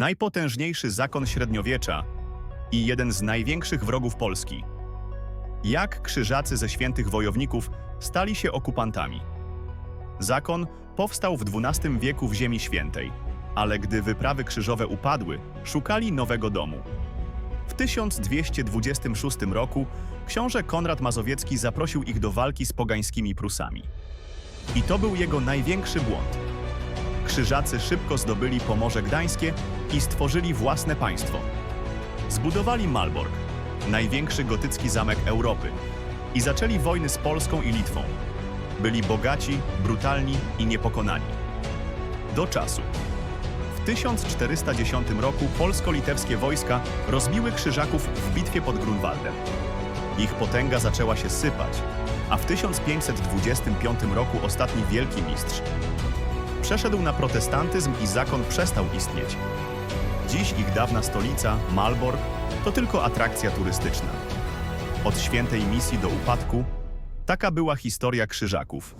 najpotężniejszy zakon średniowiecza i jeden z największych wrogów Polski. Jak krzyżacy ze świętych wojowników stali się okupantami? Zakon powstał w XII wieku w Ziemi Świętej, ale gdy wyprawy krzyżowe upadły, szukali nowego domu. W 1226 roku książę Konrad Mazowiecki zaprosił ich do walki z pogańskimi Prusami. I to był jego największy błąd. Krzyżacy szybko zdobyli Pomorze Gdańskie i stworzyli własne państwo. Zbudowali Malbork, największy gotycki zamek Europy, i zaczęli wojny z Polską i Litwą. Byli bogaci, brutalni i niepokonani. Do czasu. W 1410 roku polsko-litewskie wojska rozbiły krzyżaków w bitwie pod Grunwaldem. Ich potęga zaczęła się sypać, a w 1525 roku ostatni wielki mistrz przeszedł na protestantyzm i zakon przestał istnieć. Dziś ich dawna stolica, Malbork, to tylko atrakcja turystyczna. Od świętej misji do upadku, taka była historia krzyżaków.